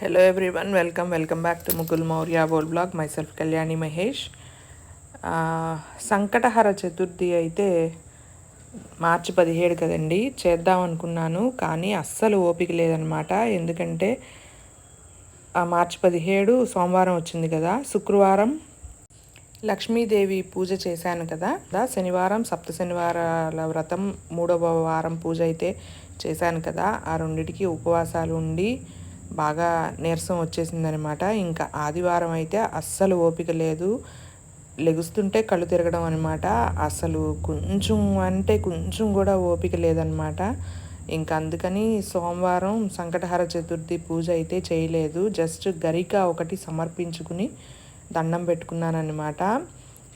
Hello everyone welcome welcome back to Mukul Maurya boll blog myself Kalyani Mahesh Sankatahara Chaturthi అయితే మార్చి పదిహేడు కదండి. చేద్దాం అనుకున్నాను కానీ అస్సలు ఓపిక లేదనమాట ఎందుకంటే ఆ మార్చి పదిహేడు సోమవారం వచ్చింది కదా. శుక్రవారం లక్ష్మీదేవి పూజ చేశాను కదా. దా శనివారం సప్త శనివారాల వ్రతం మూడవ వారం పూజ అయితే చేశాను కదా. ఆ రెండిటికి ఉపవాసాలు ఉండి బాగా నీరసం వచ్చేసిందనమాట ఇంకా ఆదివారం అయితే అస్సలు ఓపిక లేదు. లెగుస్తుంటే కళ్ళు తిరగడం అనమాట అసలు కొంచెం అంటే కొంచెం కూడా ఓపిక లేదనమాట ఇంకా అందుకని సోమవారం సంకటహార చతుర్థి పూజ అయితే చేయలేదు. జస్ట్ గరిక ఒకటి సమర్పించుకుని దండం పెట్టుకున్నానమాట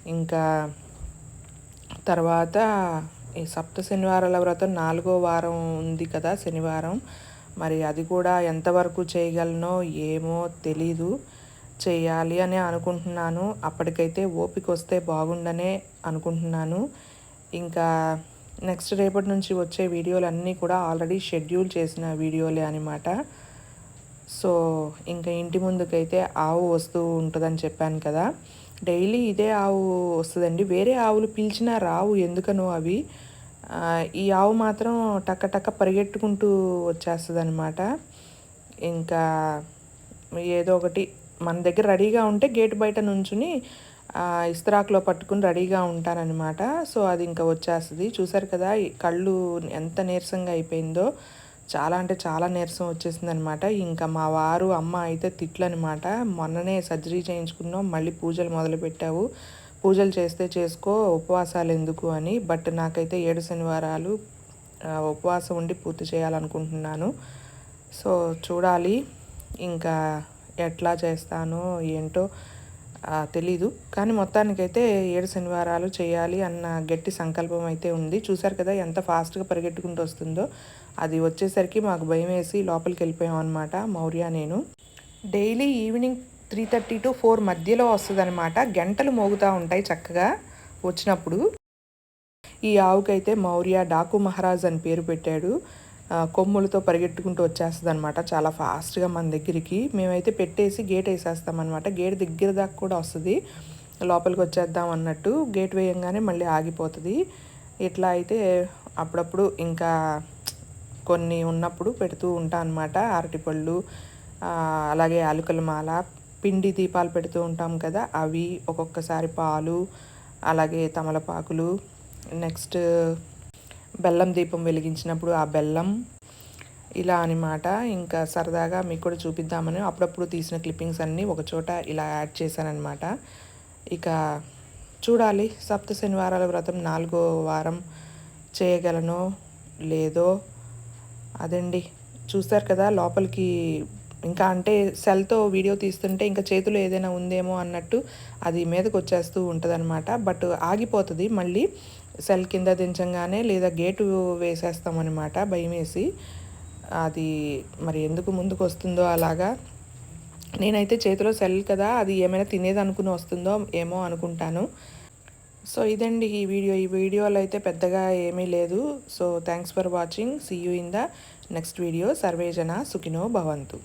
ఇంకా తర్వాత ఈ సప్త శనివారాల వ్రతం నాలుగో వారం ఉంది కదా శనివారం. మరి అది కూడా ఎంతవరకు చేయగలనో ఏమో తెలీదు. చేయాలి అని అనుకుంటున్నాను. అప్పటికైతే ఓపిక వస్తే బాగుండనే అనుకుంటున్నాను. ఇంకా నెక్స్ట్ రేపటి నుంచి వచ్చే వీడియోలు అన్నీ కూడా ఆల్రెడీ షెడ్యూల్ చేసిన వీడియోలే అనమాట సో ఇంకా ఇంటి ముందుకైతే ఆవు వస్తూ ఉంటుందని చెప్పాను కదా. డైలీ ఇదే ఆవు వస్తుందండి. వేరే ఆవులు పిలిచినా రావు ఎందుకనో అవి. ఈ ఆవు మాత్రం టక్క టక్క పరిగెట్టుకుంటూ వచ్చేస్తుంది అనమాట ఇంకా ఏదో ఒకటి మన దగ్గర రెడీగా ఉంటే గేట్ బయట నుంచుని ఇస్త్రాక్లో పట్టుకుని రెడీగా ఉంటానన్నమాట సో అది ఇంకా వచ్చేస్తుంది. చూసారు కదా ఈ కళ్ళు ఎంత నీరసంగా అయిపోయిందో. చాలా అంటే చాలా నీరసం వచ్చేసింది అనమాట ఇంకా మా వారు అమ్మ అయితే తిట్లు అనమాట మొన్ననే సర్జరీ చేయించుకున్నాం మళ్ళీ పూజలు మొదలు పెట్టావు పూజలు చేస్తే చేసుకో ఉపవాసాలు ఎందుకు అని. బట్ నాకైతే ఏడు శనివారాలు ఉపవాసం ఉండి పూర్తి చేయాలనుకుంటున్నాను. సో చూడాలి ఇంకా ఎట్లా చేస్తానో ఏంటో తెలీదు. కానీ మొత్తానికైతే ఏడు శనివారాలు చేయాలి అన్న గట్టి సంకల్పం అయితే ఉంది. చూసారు కదా ఎంత ఫాస్ట్గా పరిగెట్టుకుంటూ వస్తుందో. అది వచ్చేసరికి మాకు భయం వేసి లోపలికి వెళ్ళిపోయాం అనమాట మౌర్య నేను. Daily evening three thirty to four మధ్యలో వస్తుంది గంటలు మోగుతూ ఉంటాయి చక్కగా వచ్చినప్పుడు. ఈ ఆవుకైతే మౌర్య డాకు మహారాజ్ అని పేరు పెట్టాడు. కొమ్ములతో పరిగెట్టుకుంటూ వచ్చేస్తుంది అనమాట చాలా ఫాస్ట్గా మన దగ్గరికి. మేమైతే పెట్టేసి గేట్ వేసేస్తామన్నమాట. గేట్ దగ్గర దాకా కూడా వస్తుంది. లోపలికి వచ్చేద్దాం అన్నట్టు గేట్ వేయంగానే మళ్ళీ ఆగిపోతుంది. ఇట్లా అయితే అప్పుడప్పుడు ఇంకా కొన్ని ఉన్నప్పుడు పెడుతూ ఉంటా అనమాట అరటిపళ్ళు అలాగే యాలకుల మాల పిండి దీపాలు పెడుతూ ఉంటాం కదా అవి ఒక్కొక్కసారి పాలు అలాగే తమలపాకులు నెక్స్ట్ బెల్లం దీపం వెలిగించినప్పుడు ఆ బెల్లం ఇలా అనమాట. ఇంకా సరదాగా మీకు కూడా చూపిద్దామని అప్పుడప్పుడు తీసిన క్లిప్పింగ్స్ అన్నీ ఒక చోట ఇలా యాడ్ చేశానమాట ఇక చూడాలి సప్త శనివారాల వ్రతం నాలుగో వారం చేయగలనో లేదో అదండి. చూస్తారు కదా లోపలికి ఇంకా అంటే సెల్తో వీడియో తీస్తుంటే ఇంకా చేతిలో ఏదైనా ఉందేమో అన్నట్టు అది మీదకి వచ్చేస్తూ ఉంటుంది బట్ ఆగిపోతుంది. మళ్ళీ సెల్ కింద దించంగానే లేదా గేటు వేసేస్తామన్నమాట భయం వేసి అది మరి ఎందుకు ముందుకు వస్తుందో అలాగా. నేనైతే చేతిలో సెల్ కదా అది ఏమైనా తినేది అనుకుని వస్తుందో ఏమో అనుకుంటాను. సో ఇదండి ఈ వీడియో. ఈ వీడియోలో అయితే పెద్దగా ఏమీ లేదు. So thanks for watching see you in the next video సర్వేజన సుఖినో భవంతు.